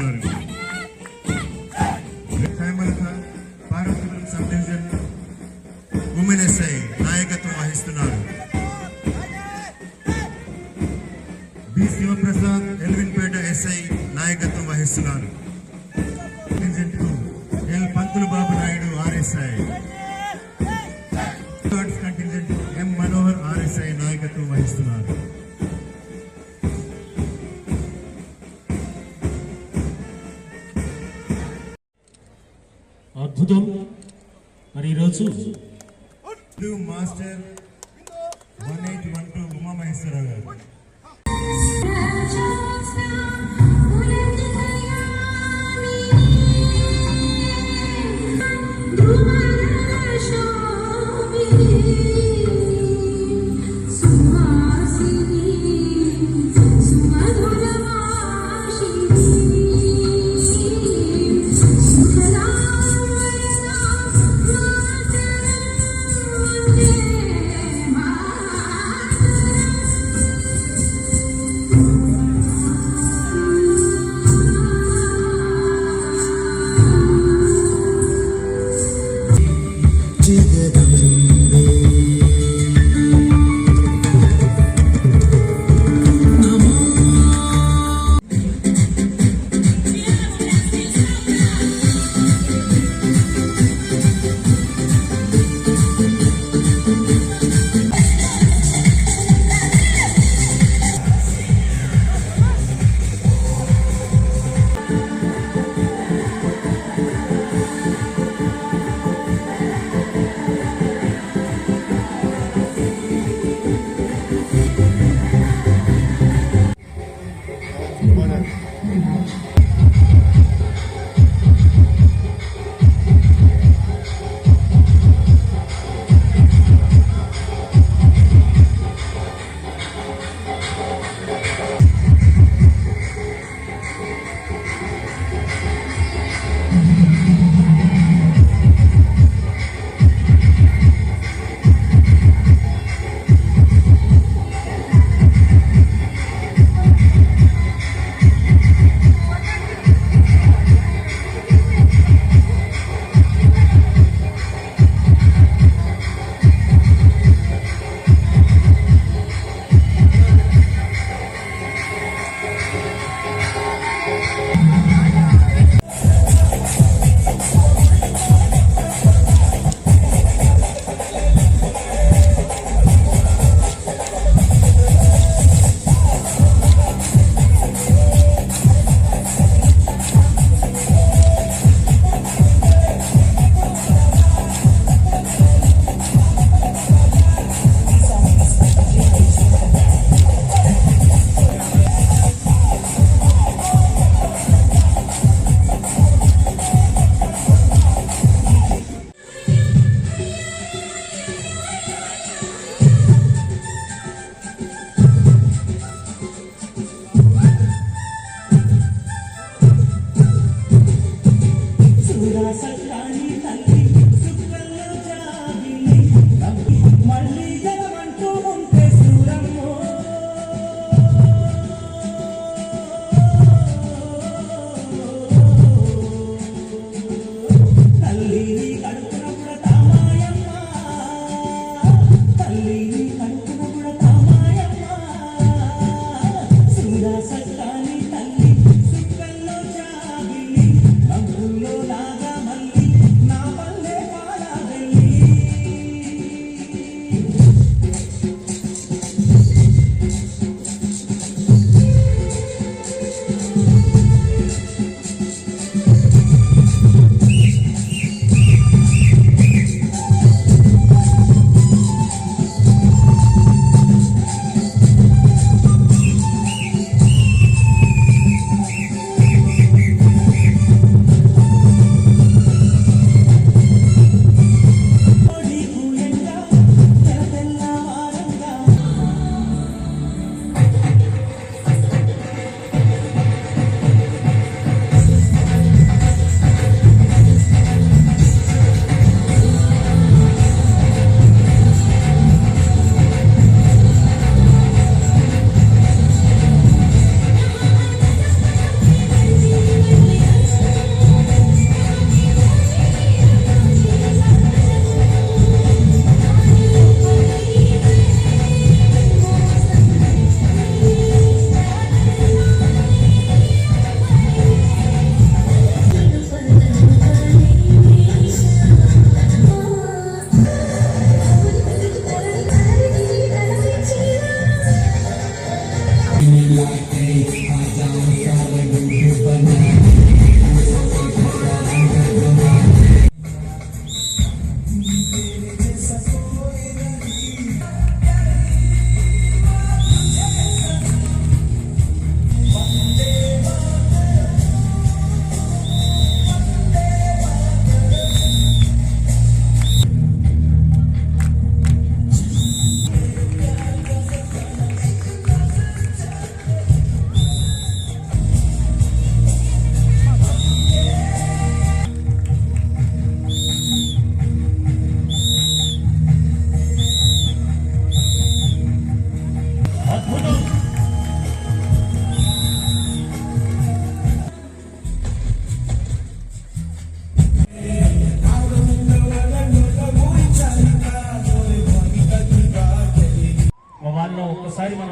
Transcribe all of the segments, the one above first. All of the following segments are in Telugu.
ఉన్నారు. ఉమెన్ ఎస్ఐ నాయకత్వం వహిస్తున్నారు. బి. శివప్రసాద్ ఎల్విన్ పేట ఎస్ఐ నాయకత్వం వహిస్తున్నారు.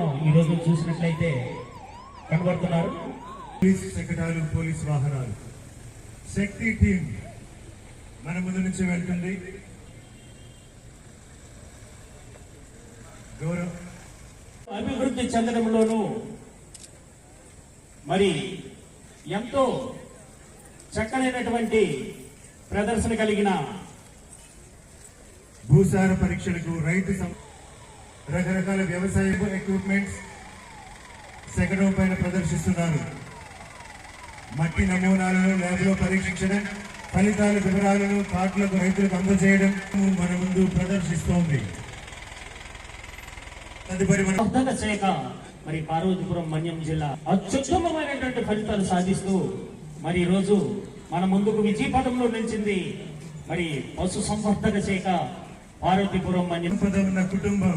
వారిలో ఒక్కసారి మనం ఈ రోజు చూసినట్లయితే కనబడుతున్నారు. పోలీస్ శకటాలు పోలీస్ వాహనాలు. శక్తి టీం మన ముందు నుంచి వెళ్తుంది. గౌరవ్. అభివృద్ధి చెందడంలోనూ మరి ఎంతో చక్కనైనటువంటి ప్రదర్శన కలిగిన భూసార పరీక్షలకు రైతు రకరకాల వ్యవసాయ ఎక్విప్మెంట్స్ శకటం పైన ప్రదర్శిస్తున్నారు. మట్టి నమూనాలను ల్యాబ్లో పరీక్షించడం ఫలితాల వివరాలను కార్డులకు రైతులకు అందజేయడం మన ముందు ప్రదర్శిస్తోంది. తదుపరి మన శాఖ మరి పార్వతీపురం మన్యం జిల్లా అత్యుత్తమమైనటువంటి ఫలితాలు సాధిస్తూ మరి ఈ రోజు మన ముందుకు విజయపథంలో నిలిచింది మరి పశు సంవర్ధక శాఖ పార్వతీపురం మన్యం ఉన్న కుటుంబం.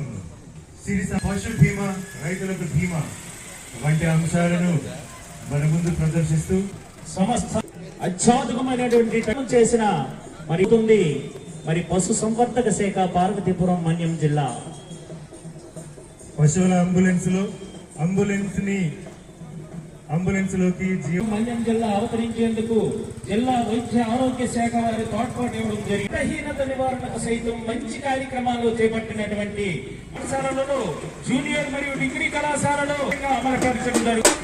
పశు బీమా రైతులకు బీమా వంటి అంశాలను మన ముందు ప్రదర్శిస్తూ సంస్థ అత్యాధుకమైనటువంటి చేసిన మరి ఉంది. మరి పశు సంవర్ధక శాఖ పార్వతీపురం మన్యం జిల్లా. పశువుల అంబులెన్స్లో అంబులెన్స్ని అంబులెన్స్లోకి మన్యం జిల్లా అవతరించేందుకు జిల్లా వైద్య ఆరోగ్య శాఖ వారి తోడ్పాటు ఇవ్వడం జరిగింది. నివారణకు సైతం మంచి కార్యక్రమాలు చేపట్టినటువంటి కళాశాలలలో జూనియర్ మరియు డిగ్రీ కళాశాలలో అమలుపరచడం జరుగుతుంది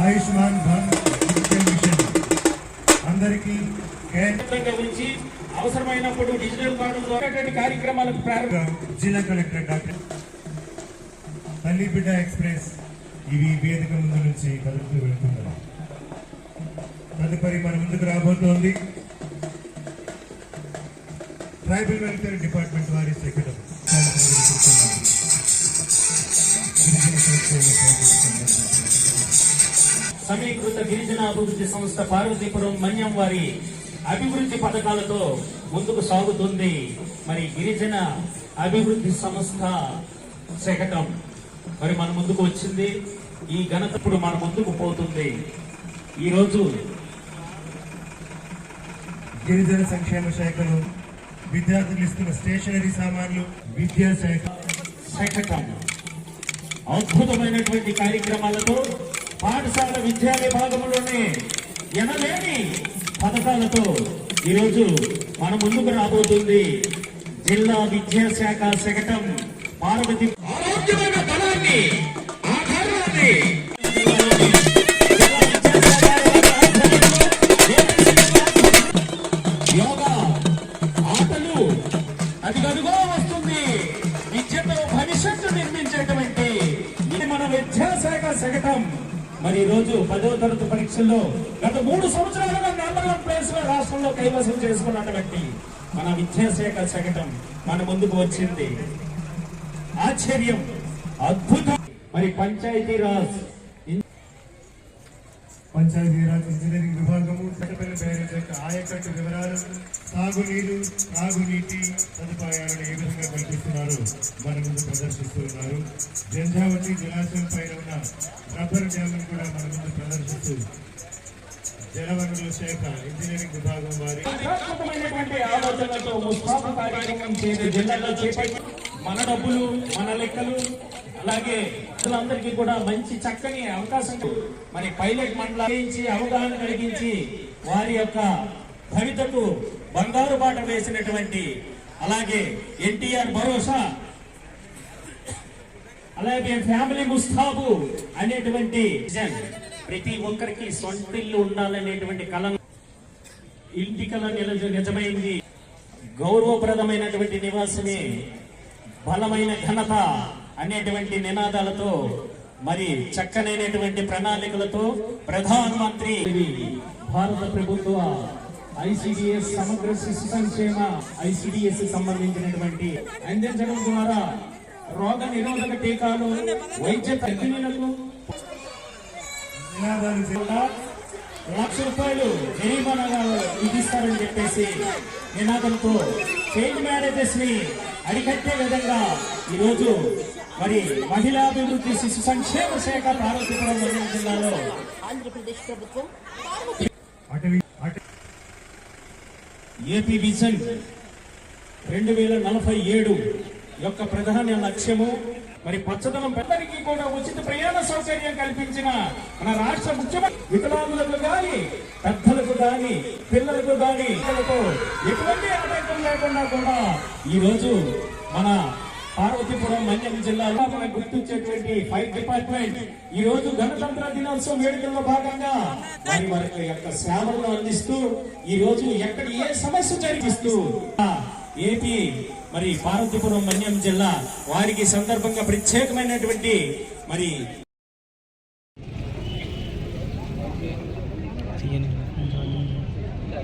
ఆయుష్మాన్ మిషన్. అందరికీ కేంద్ర కేంద్రంగా ఉంచి అవసరమైనప్పుడు డిజిటల్ ద్వారా కార్యక్రమాలకు ప్రారంభం జిల్లా కలెక్టర్ డాక్టర్ తల్లి బిడ్డ ఎక్స్ప్రెస్ ఇవి వేదిక ముందు నుంచి కదులుతూ వెళ్తున్నారు తదుపరి మన ముందుకు రాబోతోంది ట్రైబల్ వెల్ఫేర్ డిపార్ట్మెంట్ వారి సెక్రటరీ సమీకృత గిరిజన అభివృద్ధి సంస్థ పార్వతీపురం మన్యం వారి అభివృద్ధి పథకాలతో ముందుకు సాగుతుంది. మరి గిరిజన అభివృద్ధి సంస్థ శకటం మరి మన ముందుకు వచ్చింది. ఈ ఘనత ఇప్పుడు మన ముందుకు పోతుంది. ఈరోజు గిరిజన సంక్షేమ శాఖలో విద్యార్థులు ఇస్తున్న స్టేషనరీ సామాన్లు విద్యాశాఖ అద్భుతమైనటువంటి కార్యక్రమాలతో పాఠశాల విద్యా విభాగంలోనే ఎనలేని పథకాలతో ఈరోజు మన ముందుకు రాబోతుంది జిల్లా విద్యాశాఖ శకటం పార్వతి ఆరోగ్యమైన బలాన్ని పదో తరగతి పరీక్షల్లో గత మూడు సంవత్సరాలుగా నెంబర్ వన్ ప్లేస్లో రాష్ట్రంలో కైవసం చేసుకున్నటువంటి మన విద్యాశాఖ శకటం మన ముందుకు వచ్చింది. ఆశ్చర్యం. అద్భుతం. మరి పంచాయతీరాజ్ పంచాయతీరాజ్ ఇంజనీరింగ్ విభాగము చట్టపల్లి బ్యారేజ్ యొక్క ఆయకట్టు వివరాలు సాగునీరు తాగునీటి సదుపాయాలను ఏ విధంగా కల్పిస్తున్నారు మన ముందు ప్రదర్శిస్తున్నారు జంజావతి జలాశయం పైన ఉన్న రబ్బర్ డ్యామ్ను కూడా మన ముందు ప్రదర్శిస్తూ జలవనరుల శాఖ ఇంజనీరింగ్ విభాగం వారి మన డబ్బులు మన లెక్కలు అలాగే ప్రజలందరికీ కూడా మంచి చక్కని అవకాశం మరి పైలట్ మండలించి అవగాహన కలిగించి వారి యొక్క భవితకు బంగారు బాట వేసినటువంటి అలాగే ఎన్టీఆర్ భరోసా అలాగే ఫ్యామిలీ ముస్తాబు అనేటువంటి ప్రతి ఒక్కరికి సొంత ఇల్లు ఉండాలనేటువంటి కళ ఇంటి కళ నిలజ నిజమైంది. గౌరవప్రదమైనటువంటి నివాసమే బలమైన ఘనత. అనేటువంటి నినాదాలతో మరి చక్కనైనటువంటి ప్రణాళికలతో ప్రధానమంత్రి భారత ప్రభుత్వ ఐసిడిఎస్ సమగ్ర శిశు సంక్షేమ ఐసిడిఎస్ సంబంధించినటువంటి అందించడం ద్వారా రోగ నిరోధక టీకాలు వైద్య తగ్గినలకు నినాదాలు లక్ష రూపాయలు జరిమానాగా విధిస్తారని చెప్పేసి నినాదంతో చైల్డ్ మ్యారేజెస్ని అరికట్టే విధంగా ఈరోజు మరి మహిళాభివృద్ధి శిశు సంక్షేమ శాఖ పార్వతీపురం మండలం జిల్లాలో ఆంధ్రప్రదేశ్ ప్రభుత్వం ఏపీ విజన్ రెండు వేల నలభై ఏడు యొక్క ప్రధాన లక్ష్యము మరి పచ్చదనం పెద్దరికి కూడా ఉచిత ప్రయాణ సౌకర్యం కల్పించిన మన రాష్ట్ర ముఖ్యమంత్రి వికలాంగులకు గాని పెద్దలకు గాని పిల్లలకు గాని పిల్లలకు ఎటువంటి ఆటంకం లేకుండా కూడా ఈ రోజు మన పార్వతీపురం మన్యం జిల్లాలో మనకు గుర్తించేటువంటి ఫైర్ డిపార్ట్మెంట్ ఈ రోజు గణతంత్ర దినోత్సవం వేడుకల్లో భాగంగా వారి వారి యొక్క సేవలను అందిస్తూ ఈ రోజు ఎక్కడ ఏ సమస్య జరిగిస్తూ ఏపీ మరి పార్వతీపురం మన్యం జిల్లా వారికి సందర్భంగా ప్రత్యేకమైనటువంటి మరి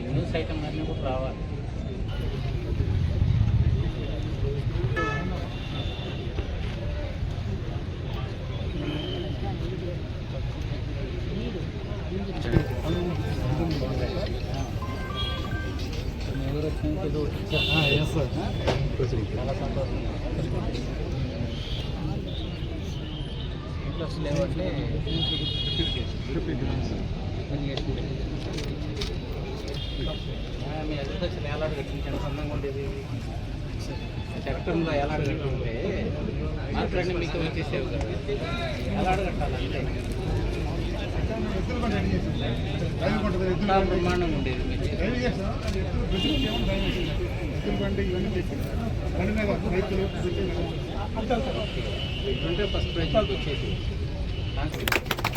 న్యూస్ ఐటమ్ కూడా రావాలి. ఆ, మీ అగ్రికల్చర్ ఎలా కట్టించాను సొంతంగా ఉండేది చట్టంలో ఎలా కట్టుంటే మాట్లాడి మీకు వచ్చేసేవి కదా ఎలా కట్టాలంటే చాలా బ్రహ్మాండంగా ఉండేది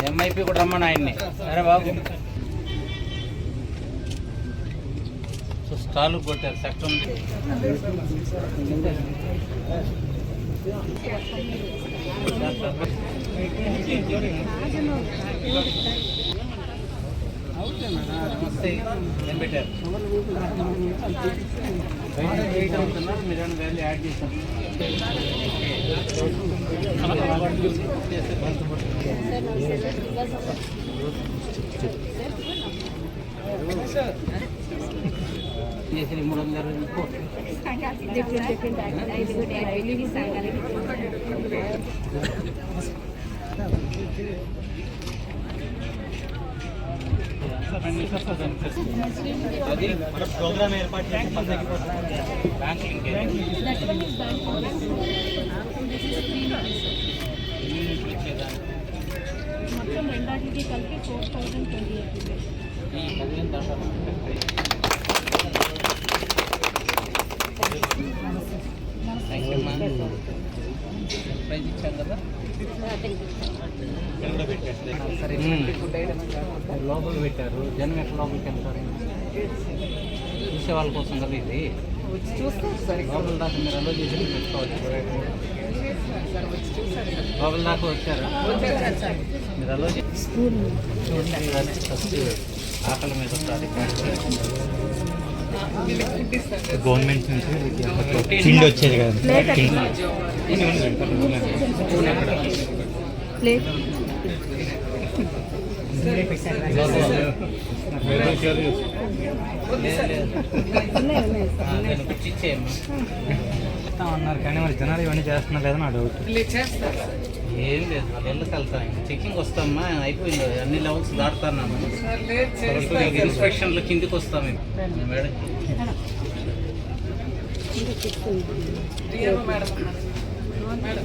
ఎంఐపి కూడా రమ్మని ఆయన్ని. సరే బాబు. సో స్టాల్ కొట్టారు సెక్టర్ నమస్తే ఏం పెట్టారు బయట వెయిట్ అవుతున్నారు మీరు ఏమైనా వాల్యూ యాడ్ చేశారు చేసి మూడు వందల అది మన ప్రోగ్రామ్ ఏర్పాటు చేసి బ్యాంకింగ్ మొత్తం రెండాటికి కలిపి ఫోర్ థౌసండ్ ట్వంటీ ఎయిట్ పదిహేను దాటాలి ప్రైజ్ ఇచ్చాం కదా సరే లోపల పెట్టారు జనం ఎట్లా లోపలికి వెళ్తారు చూసే వాళ్ళ కోసం కదా ఇది లోపల దాకా మీరు అలో చేసి పెట్టుకోవచ్చు లోపల దాకా వచ్చారు మీరు అలో చేసి ఫస్ట్ ఆకలి మీద గవర్నమెంట్ నుంచి తిండి వచ్చేది కదా ప్లేట్ అన్నారు కానీ మరి జనాలు ఇవన్నీ చేస్తున్నారు లేదా నా డౌట్ ఏం లేదు వెళ్ళకి వెళ్తాం ఇంకా చెక్కింగ్ వస్తామా అయిపోయింది అన్ని లెవెల్స్ దాటుతున్నాము ఇన్స్పెక్షన్లు కిందికి వస్తాం మేడం మేడం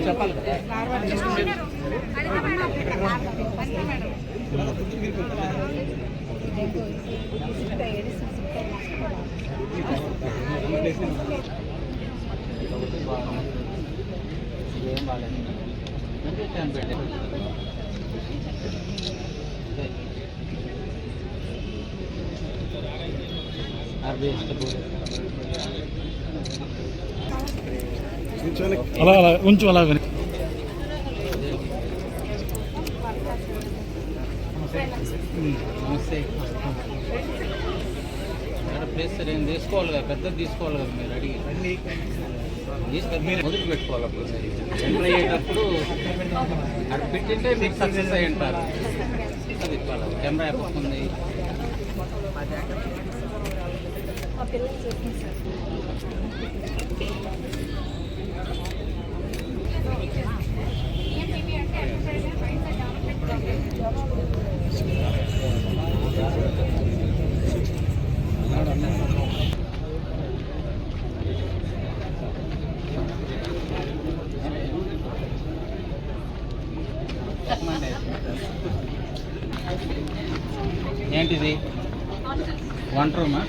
చెప్పాలి. కదా ఏం బాగాలేదు అంటే టైం అలా అలా ఉంచు అలా విని నమస్తే ప్లేస్ సరే తీసుకోవాలి కదా పెద్దది తీసుకోవాలి కదా మీరు అడిగి. తీసుకొని మీరు మొదలు పెట్టుకోవాలి అప్పుడు ఎంటర్ అయ్యేటప్పుడు అక్కడ పెట్టింటే మీకు సక్సెస్ అయ్యి ఉంటారు అది కెమెరా ఎక్కడ ఆ పిల్లలు చేసింది ఏంటిది? వన్ రూమా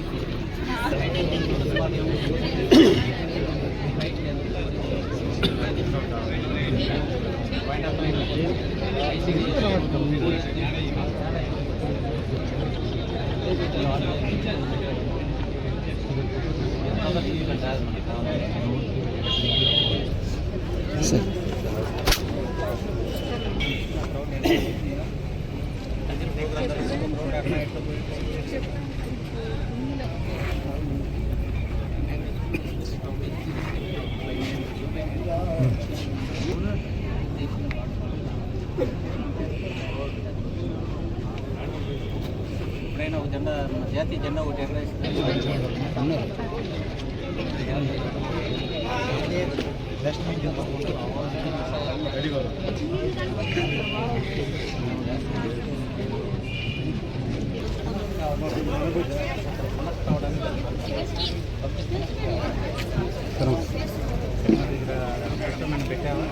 పెట్టావా?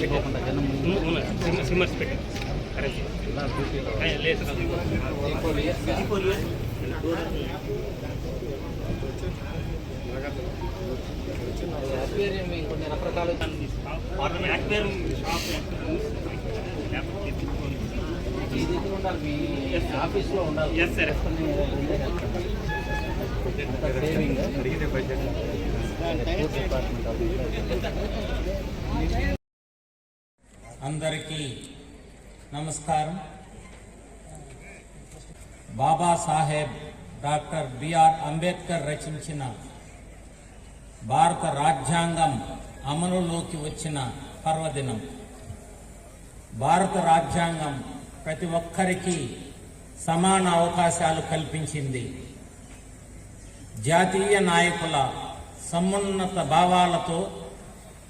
పెట్టకుండా జనం సిమ్మర్స్ పెట్టి. అక్వేరియం కొన్ని రకరకాల మీ దగ్గర ఉండాలి మీ ఆఫీస్లో ఉండాలి Yes, sir. కొన్ని ఉండే అంతా సేవింగ్ డిపార్ట్మెంట్ అందరికీ నమస్కారం బాబాసాహెబ్ డాక్టర్ బిఆర్ అంబేద్కర్ రచించిన భారత రాజ్యాంగం అమలులోకి వచ్చిన పర్వదినం. భారత రాజ్యాంగం ప్రతి ఒక్కరికి సమాన అవకాశాలు కల్పించింది. జాతీయ నాయకుల సమున్నత భావాలతో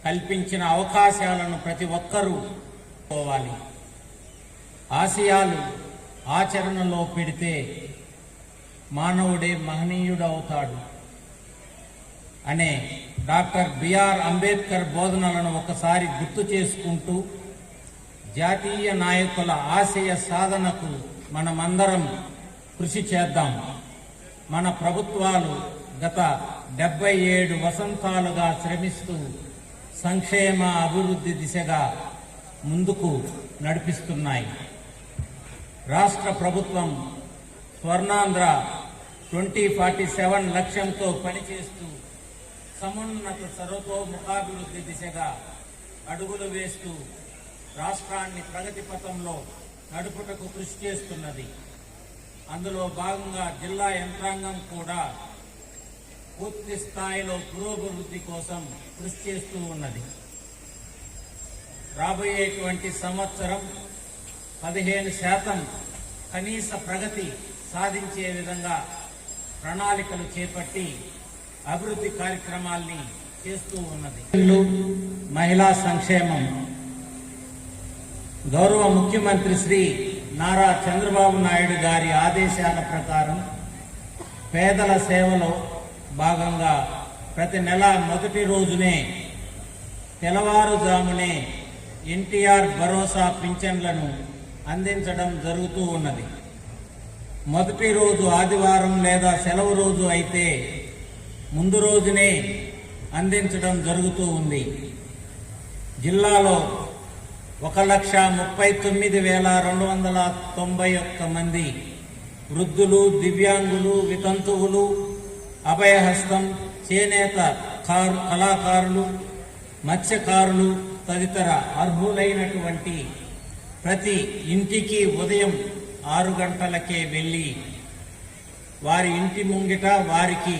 కల్పించిన అవకాశాలను ప్రతి ఒక్కరూ పోవాలి ఆశయాలు ఆచరణలో పెడితే మానవుడే మహనీయుడవుతాడు అనే డాక్టర్ బిఆర్ అంబేద్కర్ బోధనలను ఒకసారి గుర్తు చేసుకుంటూ జాతీయ నాయకుల ఆశయ సాధనకు మనమందరం కృషి చేద్దాం. మన ప్రభుత్వాలు గత డెబ్బై ఏడు వసంతాలుగా శ్రమిస్తూ సంక్షేమ అభివృద్ధి దిశగా ముందుకు నడిపిస్తున్నాయి. రాష్ట్ర ప్రభుత్వం స్వర్ణాంధ్ర ట్వంటీ ఫార్టీ సెవెన్ లక్ష్యంతో పనిచేస్తూ సమున్నత సర్వతోముఖాభివృద్ధి దిశగా అడుగులు వేస్తూ రాష్ట్రాన్ని ప్రగతి పథంలో నడుపుటకు కృషి చేస్తున్నది. అందులో భాగంగా జిల్లా యంత్రాంగం కూడా పూర్తి స్థాయిలో పురోభివృద్ధి కోసం కృషి చేస్తూ ఉన్నది. రాబోయేటువంటి సంవత్సరం పదిహేను శాతం కనీస ప్రగతి సాధించే విధంగా ప్రణాళికలు చేపట్టి అభివృద్ధి కార్యక్రమాల్ని చేస్తూ ఉన్నది. మహిళా సంక్షేమం. గౌరవ ముఖ్యమంత్రి శ్రీ నారా చంద్రబాబు నాయుడు గారి ఆదేశాల ప్రకారం పేదల సేవలో భాగంగా ప్రతి నెల మొదటి రోజునే తెల్లవారుజామునే ఎన్టీఆర్ భరోసా పింఛన్లను అందించడం జరుగుతూ ఉన్నది. మొదటి రోజు ఆదివారం లేదా సెలవు రోజు అయితే ముందు రోజునే అందించడం జరుగుతూ ఉంది. జిల్లాలో ఒక లక్ష ముప్పై తొమ్మిది వేల రెండు వందల తొంభై ఒక్క మంది వృద్ధులు దివ్యాంగులు వితంతువులు అభయహస్తం చేనేత కారు కళాకారులు మత్స్యకారులు తదితర అర్హులైనటువంటి ప్రతి ఇంటికి ఉదయం ఆరు గంటలకే వెళ్ళి వారి ఇంటి ముంగిట వారికి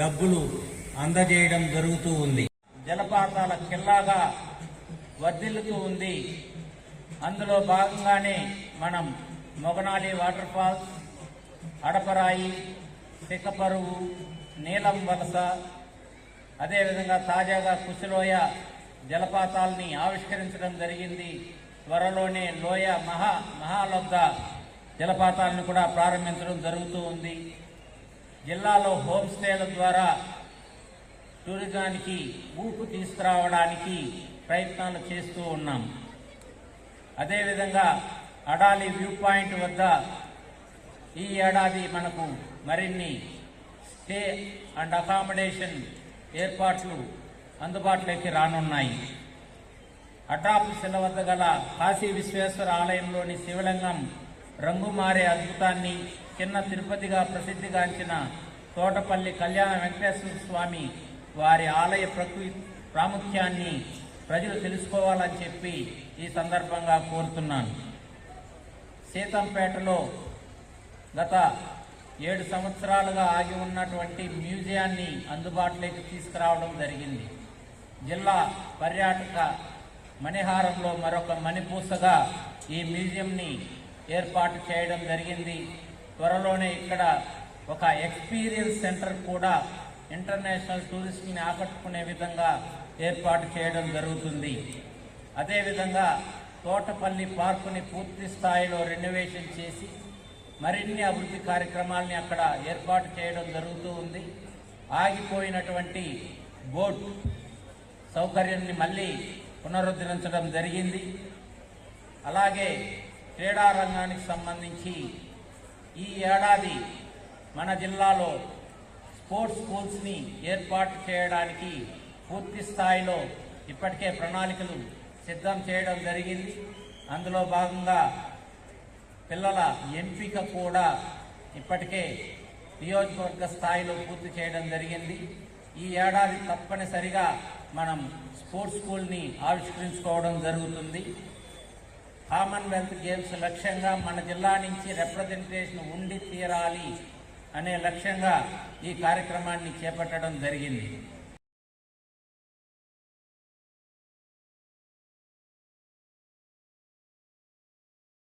డబ్బులు అందజేయడం జరుగుతూ ఉంది. జలపాతాల కిల్లాగా వర్ధిల్లుతూ ఉంది. అందులో భాగంగానే మనం మొగనాలి వాటర్ ఫాల్స్ అడపరాయి తిక్కపరువు నీలం వలస అదేవిధంగా తాజాగా కుశలోయ జలపాతాల్ని ఆవిష్కరించడం జరిగింది. త్వరలోనే లోయ మహా మహాలబ్ధ జలపాతాలను కూడా ప్రారంభించడం జరుగుతూ ఉంది. జిల్లాలో హోమ్ స్టేల ద్వారా టూరిజానికి ఊపు తీసుకురావడానికి ప్రయత్నాలు చేస్తూ ఉన్నాం. అదేవిధంగా అడాలి వ్యూ పాయింట్ వద్ద ఈ ఏడాది మనకు మరిన్ని స్టే అండ్ అకామిడేషన్ ఏర్పాట్లు అందుబాటులోకి రానున్నాయి. అడ్డాపుశిల వద్ద గల కాశీ విశ్వేశ్వర ఆలయంలోని శివలింగం రంగు మారే అద్భుతాన్ని చిన్న తిరుపతిగా ప్రసిద్ధిగాంచిన తోటపల్లి కళ్యాణ వెంకటేశ్వర స్వామి వారి ఆలయ ప్రకృతి ప్రాముఖ్యాన్ని ప్రజలు తెలుసుకోవాలని చెప్పి ఈ సందర్భంగా కోరుతున్నాను. సీతంపేటలో గత ఏడు సంవత్సరాలుగా ఆగి ఉన్నటువంటి మ్యూజియాన్ని అందుబాటులోకి తీసుకురావడం జరిగింది. జిల్లా పర్యాటక మణిహారంలో మరొక మణిపూసగా ఈ మ్యూజియంని ఏర్పాటు చేయడం జరిగింది. త్వరలోనే ఇక్కడ ఒక ఎక్స్పీరియన్స్ సెంటర్ కూడా ఇంటర్నేషనల్ టూరిస్ట్ని ఆకట్టుకునే విధంగా ఏర్పాటు చేయడం జరుగుతుంది. అదేవిధంగా తోటపల్లి పార్కుని పూర్తి స్థాయిలో రెనోవేషన్ చేసి మరిన్ని అభివృద్ధి కార్యక్రమాల్ని అక్కడ ఏర్పాటు చేయడం జరుగుతూ ఉంది. ఆగిపోయినటువంటి బోట్ సౌకర్యాన్ని మళ్ళీ పునరుద్ధరించడం జరిగింది. అలాగే క్రీడా రంగానికి సంబంధించి ఈ ఏడాది మన జిల్లాలో స్పోర్ట్స్ స్కూల్స్ని ఏర్పాటు చేయడానికి పూర్తి స్థాయిలో ఇప్పటికే ప్రణాళికలు సిద్ధం చేయడం జరిగింది. అందులో భాగంగా పిల్లల ఎంపిక కూడా ఇప్పటికే నియోజకవర్గ స్థాయిలో పూర్తి చేయడం జరిగింది. ఈ ఏడాది తప్పనిసరిగా మనం స్పోర్ట్స్ స్కూల్ని ఆవిష్కరించుకోవడం జరుగుతుంది. కామన్వెల్త్ గేమ్స్ లక్ష్యంగా మన జిల్లా నుంచి రిప్రజెంటేషన్ ఉండి తీరాలి అనే లక్ష్యంగా ఈ కార్యక్రమాన్ని చేపట్టడం జరిగింది.